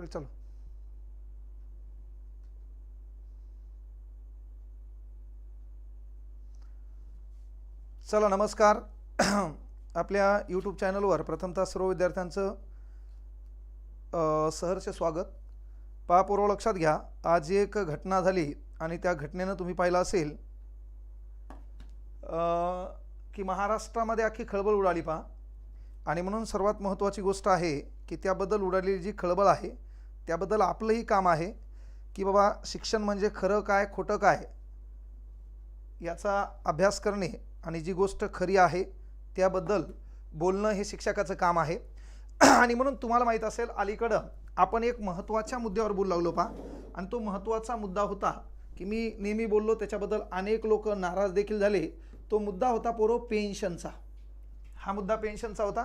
चल चलो. चला नमस्कार. आपल्या यूट्यूब चॅनलवर प्रथमतः सर्व विद्यार्थ्यांचं सहर्ष स्वागत. पापूर्व लक्षात घ्या. आज एक घटना झाली आणि त्या घटनेनं तुम्ही पाहिलं असेल की महाराष्ट्रामध्ये अख्खी खळबळ उडाली पहा. आणि म्हणून सर्वात महत्त्वाची गोष्ट आहे की त्याबद्दल उडालेली जी खळबळ आहे त्याबद्दल आपलंही काम आहे की बाबा शिक्षण म्हणजे खरं काय खोटं काय याचा अभ्यास करणे आणि जी गोष्ट खरी आहे त्याबद्दल बोलणं हे शिक्षकाचं काम आहे. आणि म्हणून तुम्हाला माहीत असेल अलीकडं आपण एक महत्त्वाच्या मुद्द्यावर बोलू लागलो पा आणि तो महत्त्वाचा मुद्दा होता की मी नेहमी बोललो त्याच्याबद्दल अनेक लोक नाराज देखील झाले. तो मुद्दा होता पोरो पेन्शनचा. हा मुद्दा पेन्शनचा होता.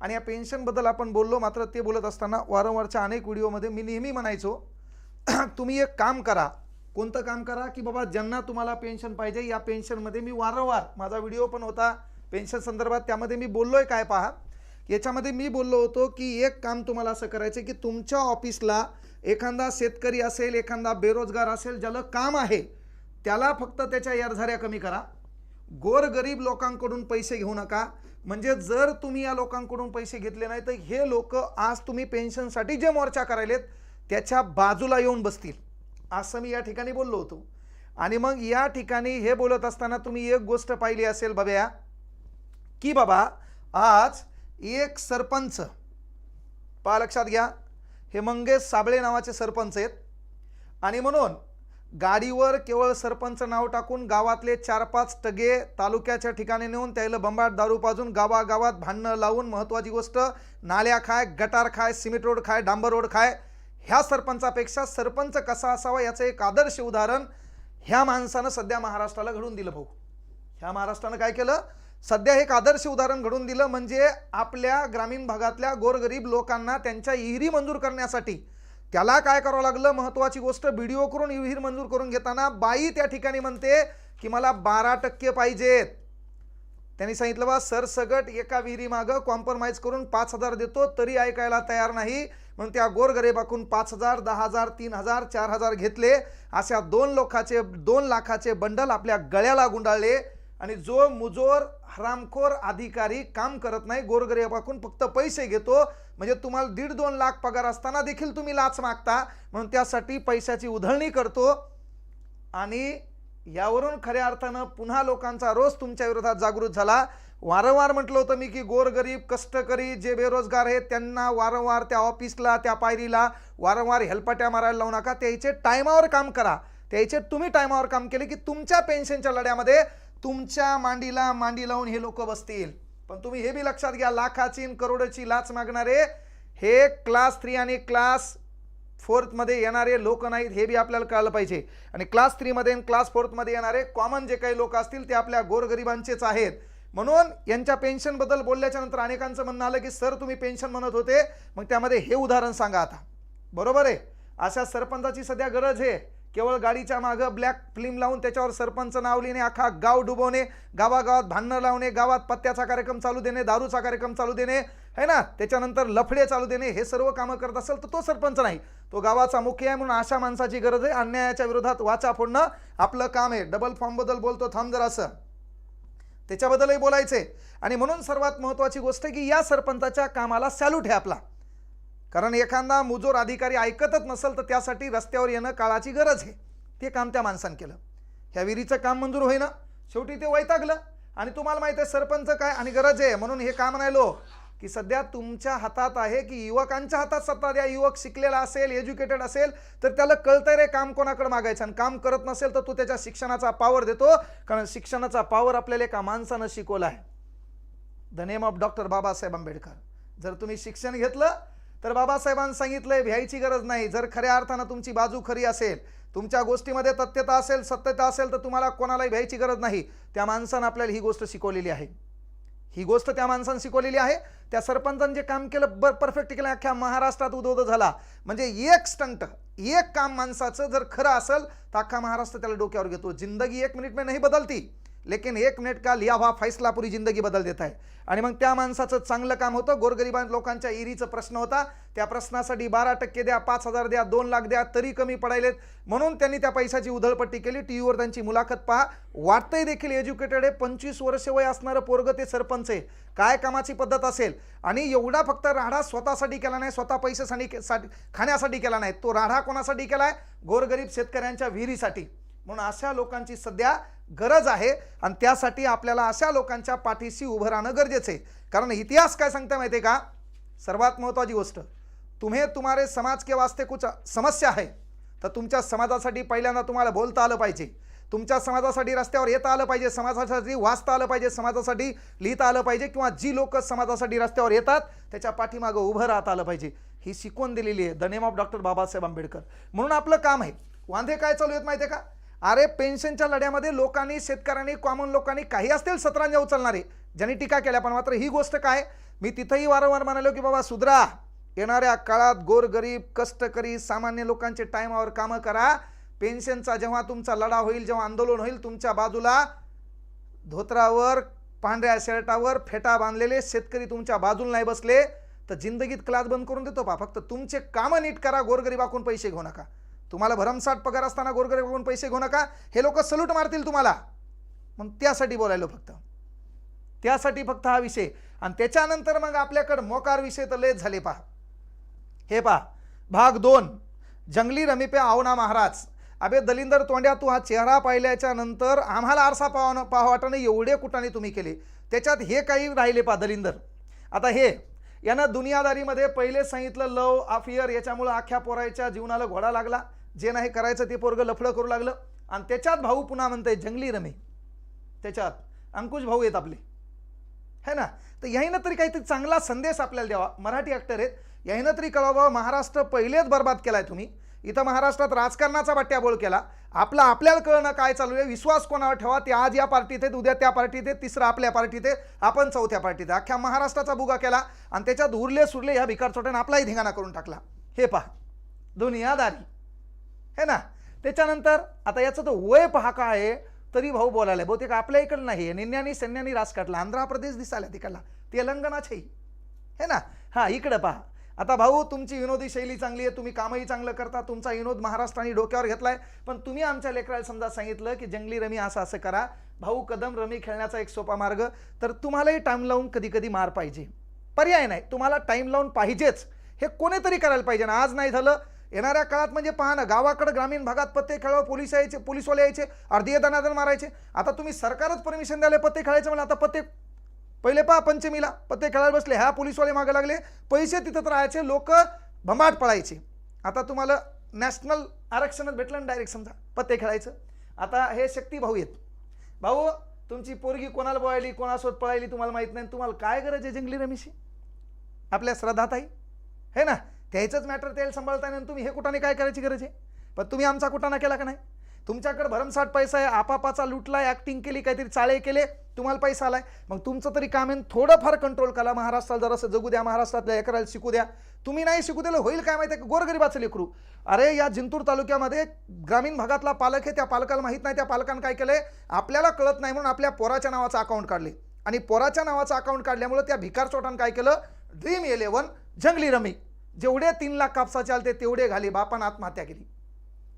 आणि या पेन्शनबद्दल आपण बोललो मात्र ते बोलत असताना वारंवारच्या अनेक व्हिडिओमध्ये मी नेहमी म्हणायचो तुम्ही एक काम करा. कोणतं काम करा की बाबा ज्यांना तुम्हाला पेन्शन पाहिजे या पेन्शनमध्ये मी वारंवार माझा व्हिडिओ पण होता पेन्शन संदर्भात त्यामध्ये मी बोललो आहे काय पहा. याच्यामध्ये मी बोललो होतो की एक काम तुम्हाला असं करायचं की तुमच्या ऑफिसला एखादा शेतकरी असेल एखादा बेरोजगार असेल ज्याला काम आहे त्याला फक्त त्याच्या यारझाऱ्या कमी करा. गोरगरीब लोकांकडून पैसे घेऊ नका. म्हणजे जर तुम्ही या लोकांकडून पैसे घेतले नाही तर हे लोक आज तुम्ही पेन्शनसाठी जे मोर्चा करायलेत त्याच्या बाजूला येऊन बसतील. असं मी या ठिकाणी बोललो होतो. आणि मग या ठिकाणी हे बोलत असताना तुम्ही एक गोष्ट पाहिली असेल बाब्या की बाबा आज एक सरपंच पहा लक्षात घ्या हे मंगेश साबळे नावाचे सरपंच आहेत. आणि म्हणून गाडीवर केवळ सरपंच नाव टाकून गावातले चार पाच टगे तालुक्याच्या ठिकाणी नेऊन त्याला बंबाट दारू पाजून गावागावात भांडणं लावून महत्त्वाची गोष्ट नाल्या खाय गटार खाय सिमेंट रोड खाय डांबर रोड खाय ह्या सरपंचापेक्षा सरपंच कसा असावा याचं एक आदर्श उदाहरण ह्या माणसानं सध्या महाराष्ट्राला घडून दिलं भाऊ. ह्या महाराष्ट्रानं काय केलं? सध्या एक आदर्श उदाहरण घडून दिलं म्हणजे आपल्या ग्रामीण भागातल्या गोरगरीब लोकांना त्यांच्या इहिरी मंजूर करण्यासाठी त्याला काय करावं लागलं? महत्त्वाची गोष्ट व्हिडिओ करून विहीर मंजूर करून घेताना बाई त्या ठिकाणी म्हणते की मला बारा टक्के पाहिजेत. त्यांनी सांगितलं बा सरसगट एका विहिरीमागं कॉम्प्रोमाइज करून पाच हजार देतो तरी ऐकायला तयार नाही. म्हणून त्या गोरगरेबाकून पाच हजार दहा हजार तीन हजार चार हजार घेतले. अशा दोन लोकाचे दोन लाखाचे बंडल आपल्या गळ्याला गुंडाळले. आणि जो मुजोर हरामखोर अधिकारी काम करत नाही गोरगरिबाकून फक्त पैसे घेतो म्हणजे तुम्हाला दीड दोन लाख पगार असताना देखील तुम्ही लाच मागता म्हणून त्यासाठी पैशाची उधळणी करतो. आणि यावरून खऱ्या अर्थानं पुन्हा लोकांचा रोज तुमच्या विरोधात जागृत झाला. वारंवार म्हटलं होतं मी की गोरगरीब कष्टकरी जे बेरोजगार आहेत त्यांना वारंवार त्या ऑफिसला त्या पायरीला वारंवार हेलपाट्या मारायला लावू नका. त्याचे टायमावर काम करा. त्याचे तुम्ही टायमावर काम केले की तुमच्या पेन्शनच्या लढ्यामध्ये तुमच्या मांडीला मांडी लावून हे लोक बसतील. पण तुम्ही हे बी लक्षात घ्या लाखाची करोडची लाच मागणारे हे क्लास थ्री आणि क्लास फोर्थमध्ये येणारे लोक नाहीत हे बी आपल्याला कळलं पाहिजे. आणि क्लास थ्रीमध्ये आणि क्लास फोर्थमध्ये येणारे कॉमन जे काही लोक असतील ते आपल्या गोरगरिबांचेच आहेत. म्हणून यांच्या पेन्शनबद्दल बोलल्याच्या नंतर अनेकांचं म्हणणं आलं की सर तुम्ही पेन्शन म्हणत होते. मग त्यामध्ये हे उदाहरण सांगा आता. बरोबर आहे? अशा सरपंचाची सध्या गरज आहे. केवळ गाडीच्या मागं ब्लॅक फिल्म लावून त्याच्यावर सरपंच नाव लिहिणे अख्खा गाव डुबवणे गावागावात भांडणं लावणे गावात पत्त्याचा कार्यक्रम चालू देणे दारूचा कार्यक्रम चालू देणे है ना? त्याच्यानंतर लफडे चालू देणे हे सर्व कामं करत असेल तर तो सरपंच नाही. तो गावाचा मुख्य आहे म्हणून अशा माणसाची गरज आहे. अन्यायाच्या विरोधात वाचा फोडणं आपलं काम आहे. डबल फॉर्मबद्दल बोलतो थांब जर असं. त्याच्याबद्दलही बोलायचे आणि म्हणून सर्वात महत्त्वाची गोष्ट आहे की या सरपंचाच्या कामाला सॅल्यूट आहे आपला. कारण एखादा मुजोर अधिकारी ऐकतच नसेल तर त्यासाठी रस्त्यावर येणं काळाची गरज आहे. ते काम त्या माणसानं केलं. ह्या विहिरीचं काम मंजूर होईना. शेवटी ते वैतागलं. आणि तुम्हाला माहिती आहे सरपंच काय? आणि गरज आहे. म्हणून हे काम म्हणायलो की सध्या तुमच्या हातात आहे की युवकांच्या हातात सत्ता द्या. युवक शिकलेला असेल एज्युकेटेड असेल तर त्याला कळतंय रे काम कोणाकडे मागायचं. आणि काम करत नसेल तर तो त्याच्या शिक्षणाचा पावर देतो. कारण शिक्षणाचा पावर आपल्याला एका माणसानं शिकवला आहे. The name of doctor Babasaheb Ambedkar. जर तुम्ही शिक्षण घेतलं तर बाबासाहेबांनी सांगितलंय भ्यायची गरज नाही. जर खऱ्या अर्थानं तुमची बाजू खरी असेल तुमच्या गोष्टीमध्ये तथ्यता असेल सत्यता असेल तर तुम्हाला कोणालाही भ्यायची गरज नाही. त्या माणसानं आपल्याला ही गोष्ट शिकवलेली आहे. ही गोष्ट त्या माणसानं शिकवलेली आहे. त्या सरपंचानं जे काम केलं बर परफेक्ट केलं अख्ख्या महाराष्ट्रात उदोद झाला. म्हणजे एक स्टंट एक काम माणसाचं जर खरं असेल तर अख्खा महाराष्ट्र त्याला डोक्यावर घेतो. जिंदगी एक मिनिट में नाही बदलती. लेकिन एक मिनिट का लिया हुआ फैसला पुरी जिंदगी बदल देत आहे आणि मग त्या माणसाचं चांगलं काम होतं गोरगरिबां लोकांच्या इरीचा प्रश्न होता. त्या प्रश्नासाठी बारा टक्के द्या पाच हजार द्या दोन लाख द्या तरी कमी पडायलेत. म्हणून त्यांनी त्या पैशाची उधळपट्टी केली. टी व्हीवर त्यांची मुलाखत पहा. वाटतंय देखील एज्युकेटेड आहे. पंचवीस वर्ष वय असणारं पोरगं ते सरपंच आहे. काय कामाची पद्धत असेल? आणि एवढा फक्त राढा स्वतःसाठी केला नाही स्वतः पैशासाठी साठी खाण्यासाठी केला नाही. तो राढा कोणासाठी केला आहे गोरगरीब शेतकऱ्यांच्या विहिरीसाठी. म्हणून अशा लोकांची सध्या गरज आहे आणि त्यासाठी आपल्याला अशा लोकांच्या पाठीशी उभं राहणं गरजेचं आहे. कारण इतिहास काय सांगता माहिती आहे का? सर्वात महत्त्वाची गोष्ट तुम्ही तुम्हारे समाज के वास्ते कुछ समस्या आहे तर तुमच्या समाजासाठी पहिल्यांदा तुम्हाला बोलता आलं पाहिजे. तुमच्या समाजासाठी रस्त्यावर येता आलं पाहिजे समाजासाठी वाचता आलं पाहिजे समाजासाठी लिहिता आलं पाहिजे किंवा जी लोक समाजासाठी रस्त्यावर येतात त्याच्या पाठीमागं उभं राहता आलं पाहिजे. ही शिकवण दिलेली आहे the name of doctor Babasaheb Ambedkar. म्हणून आपलं काम आहे. वांधे काय चालू आहेत माहिती आहे का? अरे पेन्शनच्या लढ्यामध्ये लोकांनी शेतकऱ्यांनी कॉमन लोकांनी काही असतील सतरांजा उचलणारे. ज्यांनी टीका केल्या पण मात्र ही गोष्ट काय? मी तिथंही वारंवार म्हणालो की बाबा सुधरा. येणाऱ्या काळात गोरगरीब कष्टकरी सामान्य लोकांचे टायमावर कामं करा. पेन्शनचा जेव्हा तुमचा लढा होईल जेव्हा आंदोलन होईल तुमच्या बाजूला धोत्रावर पांढऱ्या शर्टावर फेटा बांधलेले शेतकरी तुमच्या बाजूला नाही बसले. तर जिंदगीत क्लास बंद करून देतो पा फक्त तुमचे कामं नीट करा. गोरगरीबाकून पैसे घेऊ नका. तुम्हाला भरमसाठ पगार असताना गोरगरिबाकून पैसे घेऊ नका. हे लोक सल्यूट मारतील तुम्हाला. मग त्यासाठी बोलायलो फक्त. त्यासाठी फक्त हा विषय. आणि त्याच्यानंतर मग आपल्याकडं मोकार विषय तर लयच झाले पहा. हे पहा. भाग दोन. जंगली रमिपे आवना महाराज. अबे दलिंदर तोंड्या तू हा चेहरा पाहिल्याच्या नंतर आम्हाला आरसा पाहणं पाहवाटाने एवढे कुटाने तुम्ही केले. त्याच्यात हे काही राहिले पहा दलिंदर. आता हे यानं दुनियादारीमध्ये पहिले सांगितलं लव अफियर याच्यामुळं आख्या पोरायच्या जीवनाला घोडा लागला. जे नाही करायचं ते पोरगं लफडं करू लागलं. आणि त्याच्यात भाऊ पुन्हा म्हणतंय जंगली रमे. त्याच्यात अंकुश भाऊ आहेत आपले. है ना? तर याहीनं तरी काहीतरी चांगला संदेश आपल्याला द्यावा. मराठी ॲक्टर आहेत. याहीनं तरी कळावं महाराष्ट्र पहिलेच बर्बाद केलाय तुम्ही. इथं महाराष्ट्रात राजकारणाचा बट्ट्याबोळ केला. आपला आपल्याला कळणं काय चालू आहे? विश्वास कोणावर ठेवा? ते आज या पार्टीत आहेत उद्या त्या पार्टीत आहेत तिसरं आपल्या पार्टीत आहे आपण चौथ्या पार्टीत आहे. अख्ख्या महाराष्ट्राचा बुगा केला आणि त्याच्यात उरले सुरले ह्या भिकार चोट्यानं आपलाही धिंगाणा करून टाकला. हे पहा दुनियादारी. है ना? त्याच्यानंतर आता याचं तर वय पहा काय आहे तरी भाऊ बोलायला बहुतेक आपल्या इकडं नाही निन्यानी सैन्यानी रास काढला. आंध्र प्रदेश दिसायला तिकडला. तेलंगणाच्याही है ना? हां इकडं पहा. आता भाऊ तुमची विनोदी शैली चांगली आहे तुम्ही कामही चांगलं करता तुमचा विनोद महाराष्ट्राने डोक्यावर घेतलाय. पण तुम्ही आमच्या लेकराला समजा सांगितलं की जंगली रमी असं असं करा. भाऊ कदम रमी खेळण्याचा एक सोपा मार्ग. तर तुम्हालाही टाईम लावून कधी कधी मार पाहिजे. पर्याय नाही. तुम्हाला टाईम लावून पाहिजेच. हे कोणीतरी करायला पाहिजे. ना आज नाही झालं. येणाऱ्या काळात म्हणजे पहा ना गावाकडे ग्रामीण भागात पत्ते खेळावं पोलीस यायचे पोलीसवाले यायचे अर्धी दनादन मारायचे. आता तुम्ही सरकारच परमिशन द्यायला पत्ते खेळायचे म्हणजे आता पत्ते पहिले पहा पंचमीला. पत्ते खेळायला बसले. ह्या पोलीसवाले मागे लागले. पैसे तिथं तर राहायचे. लोक भंबाट पळायचे. आता तुम्हाला नॅशनल आरक्षणच भेटलं ना डायरेक्ट समजा. पत्ते खेळायचं. आता हे शक्ती भाऊ आहेत. भाऊ तुमची पोरगी कोणाला पळायली कोणासोबत पळायली तुम्हाला माहीत नाही. तुम्हाला काय गरज आहे जंगली रमेशी आपल्या श्रद्धाताई? हे ना? त्याचंच मॅटर त्याला सांभाळताना तुम्ही हे कुठाने काय करायची गरज आहे? पण तुम्ही आमचा कुठाना केला का नाही? तुमच्याकडे भरमसाठ पैसा आहे आपापाचा लुटलाय ॲक्टिंग केली काहीतरी चाळे केले तुम्हाला पैसा आलाय. मग तुमचं तरी काम आहे थोडंफार कंट्रोल करा. महाराष्ट्राला जरासं जगू द्या महाराष्ट्रातल्या करायला शिकू द्या. तुम्ही नाही शिकू दिलं होईल काय माहिती आहे का? गोरगरिबाचं लेकरू. अरे या जिंतूर तालुक्यामध्ये ग्रामीण भागातला पालक आहे त्या पालकाला माहीत नाही त्या पालकानं काय केलं आपल्याला कळत नाही म्हणून आपल्या पोराच्या नावाचं अकाउंट काढले. आणि पोराच्या नावाचं अकाउंट काढल्यामुळे त्या भिकार चोटानं काय केलं? Dream Eleven Junglee rummy. जेवढे तीन लाख कापसाचे आले तेवढे घाले बापानं आत्महत्या केली.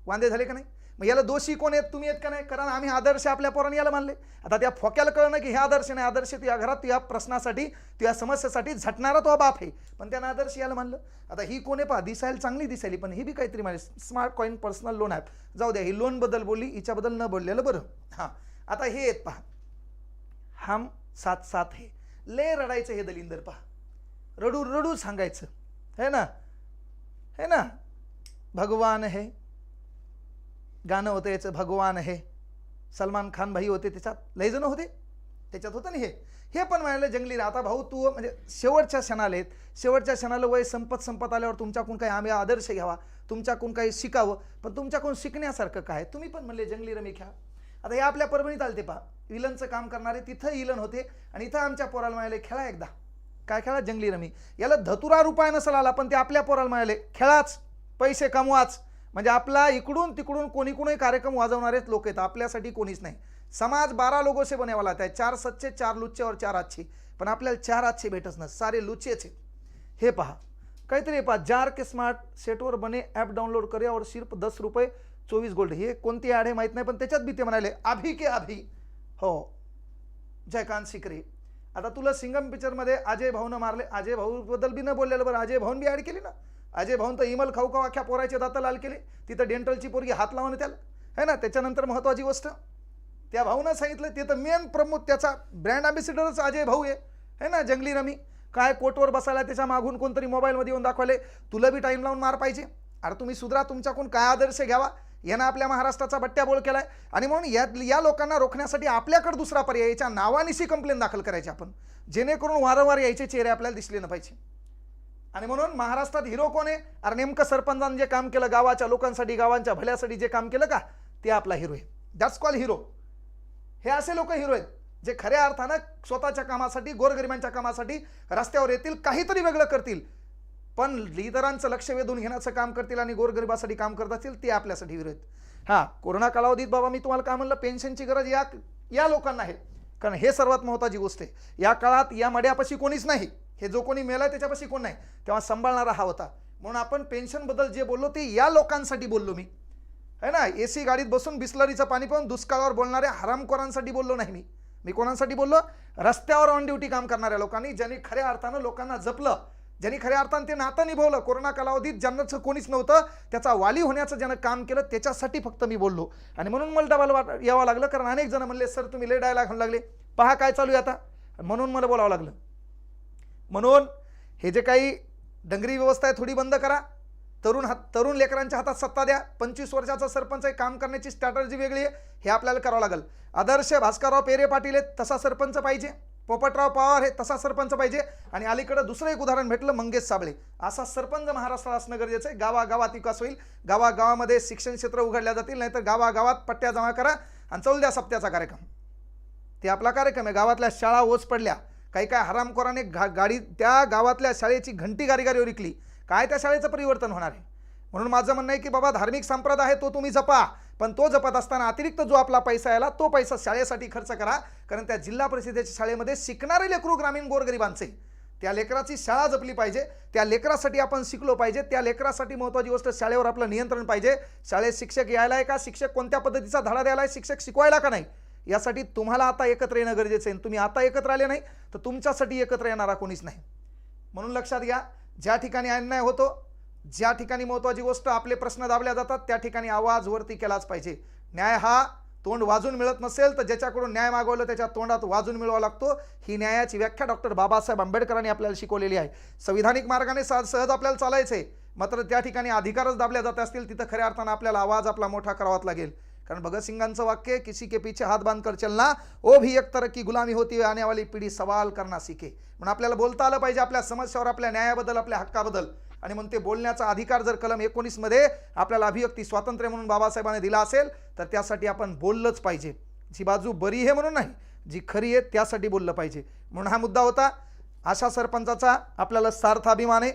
वांदे झाले का नाही? मग याला दोषी कोण आहेत? तुम्ही आहेत का नाही? कारण आम्ही आदर्श आपल्या पोराने याला मानले. आता त्या फोक्याला कळणं की हे आदर्श नाही आदर्श तुझ्या घरात या प्रश्नासाठी तुझ्या समस्येसाठी झटणारा तो बाप आहे. पण त्यानं आदर्श याला मानलं. आता ही कोण आहे पहा? दिसायला चांगली दिसायली पण ही बी काहीतरी Mane smart coin personal loan app जाऊ द्या ही लोनबद्दल बोलली हिच्याबद्दल न बोललेलं बरं. हां. आता हे आहेत पहा. हम सात सात हे. ले रडायचं हे दलिंदर पहा. रडू रडू सांगायचं. है ना? है ना? भगवान है. गाणं होतं याचं भगवान हे सलमान खान भाई होते त्याच्यात लयजणं होते. त्याच्यात होतं ना हे. हे पण म्हणाले जंगली आता भाऊ तू म्हणजे शेवटच्या क्षणाला आहेत शेवटच्या क्षणाला वय संपत संपत आल्यावर तुमच्याकडून काही आम्ही आदर्श घ्यावा तुमच्याकडून काही शिकावं पण तुमच्याकडून शिकण्यासारखं काय? तुम्ही पण म्हणले जंगली रमी खेळा. आता हे आपल्या परभणीत आलते पहा. विलनचं काम करणारे तिथं इलन होते आणि इथं आमच्या पोराला म्हणाले खेळा एकदा. काय खेळा? जंगली रमी. याला धतुरा रुपया नसेल आला पण ते आपल्या पोराला म्हणाले खेळाच पैसे कमवाच. म्हणजे आपला इकडून तिकडून कोणी कोणी कार्यक्रम वाजवणारेच लोक आहेत. आपल्यासाठी कोणीच नाही. समाज बारा लोगों से बने वाला चार सच्चे चार लुच्चे और चार अच्छे पण आपल्याला चार अच्छे भेटच ना सारे लुच्चेच आहेत. हे पहा. काहीतरी हे पहा. जार के स्मार्ट सेटवर बने ॲप डाउनलोड करे और सिर्फ दस रुपये चोवीस गोल्ड हे कोणती ॲड आहे माहीत नाही पण त्याच्यात बी ते म्हणाले आभी के आभी हो. जयकांत सिकरे. आता तुला सिंगम पिक्चरमध्ये अजय भाऊनं मारले. अजय भाऊबद्दल बी न बोललेलं बरं. अजय भाऊन बी ॲड केली ना? अजय भाऊन तर इमल खाऊ खाऊ अख्ख्या पोराचे दात लाल केले. तिथं डेंटलची पोरगी हात लावणं त्याला है ना? त्याच्यानंतर महत्त्वाची गोष्ट त्या भाऊनं सांगितलं ते तर मेन प्रमुख त्याचा ब्रँड अँबॅसिडरच अजय भाऊ आहे. है ना जंगली रमी? काय कोटवर बसायला त्याच्या मागून कोणतरी मोबाईलमध्ये येऊन दाखवले? तुला बी टाईम लावून मार पाहिजे. अरे तुम्ही सुधरा तुमच्याकडून काय आदर्श घ्यावा? यानं आपल्या महाराष्ट्राचा बट्ट्याबोळ केलाय. आणि म्हणून या या लोकांना रोखण्यासाठी आपल्याकडे दुसरा पर्याय याच्या नावानिशी कंप्लेन दाखल करायची आपण. जेणेकरून वारंवार यायचे चेहरे आपल्याला दिसले न पाहिजे. आणि म्हणून महाराष्ट्रात हिरो कोण आहे? अरे नेमकं सरपंचानं जे काम केलं गावाच्या लोकांसाठी गावांच्या भल्यासाठी जे काम केलं का? ते आपला हिरो आहे. दॅट्स कॉल हिरो हे असे लोक हिरो आहेत जे खऱ्या अर्थानं स्वतःच्या कामासाठी गोरगरिबांच्या कामासाठी रस्त्यावर येतील काहीतरी वेगळं करतील. पण लिडरांचं लक्ष वेधून घेण्याचं काम करतील आणि गोरगरिबासाठी काम करत असतील ते आपल्यासाठी हिरो आहेत. हां कोरोना कालावधीत बाबा मी तुम्हाला काय म्हणलं पेन्शनची गरज या या लोकांना आहे. कारण हे सर्वात महत्त्वाची गोष्ट आहे. या काळात या मड्यापाशी कोणीच नाही. हे जो कोणी मेला त्याच्यापाशी कोण नाही. तेव्हा सांभाळणारा हा होता. म्हणून आपण पेन्शनबद्दल जे बोललो ते या लोकांसाठी बोललो मी. है ना? ए सी गाडीत बसून बिस्लरीचं पाणी पाहून दुष्काळावर बोलणाऱ्या हरामखोरांसाठी बोललो नाही मी. मी कोणासाठी बोललो? रस्त्यावर ऑन ड्युटी काम करणाऱ्या लोकांनी ज्यांनी खऱ्या अर्थानं लोकांना जपलं ज्यांनी खऱ्या अर्थानं ते नातं निभवलं. कोरोना कालावधीत ज्यांचं कोणीच नव्हतं त्याचा वाली होण्याचं ज्यानं काम केलं त्याच्यासाठी फक्त मी बोललो. आणि म्हणून मला डबाल यावं लागलं कारण अनेक जण म्हणले सर तुम्ही लय डायलॉग लागले. पहा काय चालू आहे आता. म्हणून मला बोलावं लागलं. म्हणून हे जे काही डंगरी व्यवस्था आहे थोडी बंद करा. तरुण हात तरुण लेकरांच्या हातात सत्ता द्या. पंचवीस वर्षाचा सरपंच आहे काम करण्याची स्ट्रॅटर्जी वेगळी आहे. हे आपल्याला करावं लागेल. आदर्श भास्करराव पेरे पाटील आहेत तसा सरपंच पाहिजे. पोपटराव पवार हे तसा सरपंच पाहिजे. आणि अलीकडं दुसरं एक उदाहरण भेटलं मंगेश साबळे. असा सरपंच महाराष्ट्राला असणं गरजेचं आहे. गावागावात विकास होईल. गावागावामध्ये शिक्षण क्षेत्र उघडल्या जातील नाहीतर गावागावात पट्ट्या जमा करा आणि चौल द्या सप्त्याचा कार्यक्रम. ते आपला कार्यक्रम आहे. गावातल्या शाळा ओस पडल्या. काही काय हरामखोराने घा गाडी त्या गावातल्या शाळेची घंटी गारीगारीवर विकली. काय त्या शाळेचं परिवर्तन होणार आहे? म्हणून माझं म्हणणं आहे की बाबा धार्मिक संप्रदाय आहे तो तुम्ही जपा. पण तो जपत असताना अतिरिक्त जो आपला पैसा आला तो पैसा शाळेसाठी खर्च करा. कारण त्या जिल्हा परिषदेच्या शाळेमध्ये शिकणारे लेकरू ग्रामीण गोरगरिबांचे. त्या लेकराची शाळा जपली पाहिजे. त्या लेकरासाठी आपण शिकलो पाहिजे. त्या लेकरासाठी महत्त्वाची गोष्ट शाळेवर आपलं नियंत्रण पाहिजे. शाळेत शिक्षक यायला आहे का? शिक्षक कोणत्या पद्धतीचा धडा द्यायला आहे शिक्षक शिकवायला का नाही? यासाठी तुम्हाला आता एकत्र येणं गरजेचं आहे तुम्ही आता एकत्र आले नाही तर तुमच्यासाठी एकत्र येणारा कोणीच नाही. म्हणून लक्षात घ्या ज्या ठिकाणी अन्याय होतो ज्या ठिकाणी महत्त्वाची गोष्ट आपले प्रश्न दाबल्या जातात त्या ठिकाणी आवाज वरती केलाच पाहिजे. न्याय हा तोंड वाजून मिळत नसेल तर ज्याच्याकडून न्याय मागवलं त्याच्या तोंडात वाजून मिळवावा लागतो. ही न्यायाची व्याख्या डॉक्टर बाबासाहेब आंबेडकरांनी आपल्याला शिकवलेली आहे. संविधानिक मार्गाने सहज सहज आपल्याला चालायचं आहे मात्र त्या ठिकाणी अधिकारच दाबल्या जात असतील तिथं खऱ्या अर्थानं आपल्याला आवाज आपला मोठा करावाच लागेल. कारण भगतसिंगांचं वाक्य किसी के पीछे हात बांधकर चलना ओ भी एक तरह की गुलामी होती आने वाली पिढी सवाल करना सीखे। म्हणून आपल्याला बोलता आलं पाहिजे आपल्या समस्यावर आपल्या न्यायाबद्दल आपल्या हक्काबद्दल. आणि म्हणून ते बोलण्याचा अधिकार जर कलम एकोणीसमध्ये आपल्याला अभिव्यक्ती स्वातंत्र्य म्हणून बाबासाहेबांनी दिला असेल तर त्यासाठी आपण बोललंच पाहिजे. जी बाजू बरी आहे म्हणून नाही जी खरी आहे त्यासाठी बोललं पाहिजे. म्हणून हा मुद्दा होता आशा सरपंचाचा आपल्याला सार्थ अभिमान आहे.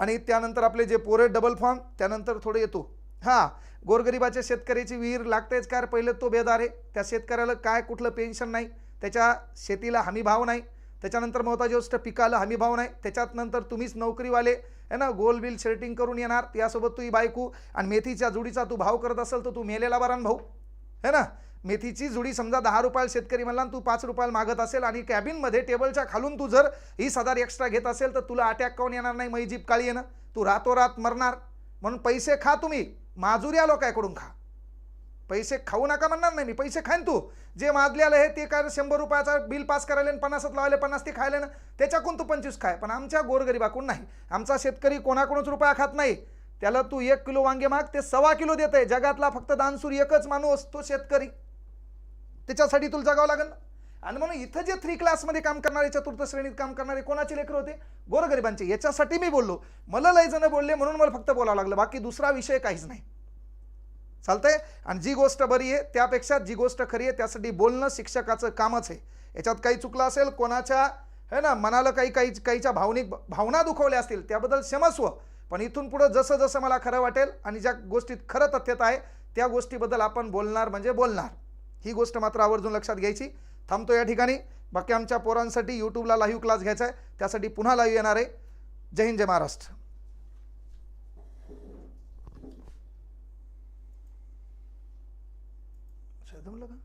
आणि त्यानंतर आपले जे पोरे डबल फॉर्म त्यानंतर थोडं येतो. हां गोरगरिबाच्या शेतकऱ्याची विहीर लागतेच काय पहिलं तो बेदार आहे. त्या शेतकऱ्याला काय कुठलं पेन्शन नाही त्याच्या शेतीला हमी भाव नाही त्याच्यानंतर महत्त्वाची गोष्ट पिकाला हमी भाव नाही त्याच्यात नंतर तुम्हीच नोकरीवाले है ना गोल बिल शर्टिंग करून येणार त्यासोबत तू बायकू आणि मेथीच्या जुडीचा तू भाव करत असेल तर तू मेलेला बरान भाऊ है ना. मेथीची जुडी समजा दहा रुपयाला शेतकरी म्हणला तू पाच रुपयाला मागत असेल आणि कॅबिनमध्ये टेबलच्या खालून तू जर वीस हजार एक्स्ट्रा घेत असेल तर तुला अटॅक काऊन येणार नाही मई जीप काळी येणं तू रातोरात मरणार म्हणून पैसे खा तुम्ही. माजुऱ्या लोकांकडून खा. पैसे खाऊ नका म्हणणार नाही मी पैसे खाईन तू. जे माजलेलं आहे ते काय शंभर रुपयाचा बिल पास करायला आणि पन्नासात लावले पन्नास ते खायला ना त्याच्याकडून तू पंचवीस खाय. पण आमच्या गोरगरिबाकडून नाही. आमचा शेतकरी कोणाकडूनच रुपया खात नाही. त्याला तू एक किलो वांगे माग ते सव्वा किलो देत आहे जगातला फक्त दानसूर एकच माणूस तो शेतकरी. त्याच्यासाठी तुला जगावं लागेल ना. आणि म्हणून इथं जे थ्री क्लासमध्ये काम करणारे चतुर्थ श्रेणीत काम करणारे कोणाचे लेकर होते? गोरगरिबांचे. याच्यासाठी मी बोललो. मला लय जण बोलले म्हणून मला फक्त बोलावं लागलं. बाकी दुसरा विषय काहीच नाही. चालतंय? आणि जी गोष्ट बरी आहे त्यापेक्षा जी गोष्ट खरी आहे त्यासाठी बोलणं शिक्षकाचं कामच आहे. याच्यात काही चुकलं असेल कोणाच्या है ना मनाला काही काही काहीच्या भावनिक भावना दुखवल्या असतील त्याबद्दल क्षमस्व पण इथून पुढं जसं जसं मला खरं वाटेल आणि ज्या गोष्टीत खरं तथ्यता आहे त्या गोष्टीबद्दल आपण बोलणार म्हणजे बोलणार. ही गोष्ट मात्र आवर्जून लक्षात घ्यायची. थांबतो या ठिकाणी. बाकी आमच्या पोरांसाठी यूट्यूबला लाईव्ह क्लास घ्यायचा आहे. त्यासाठी पुन्हा लाईव्ह येणार आहे. जय हिंद जय महाराष्ट्र. जमलं का?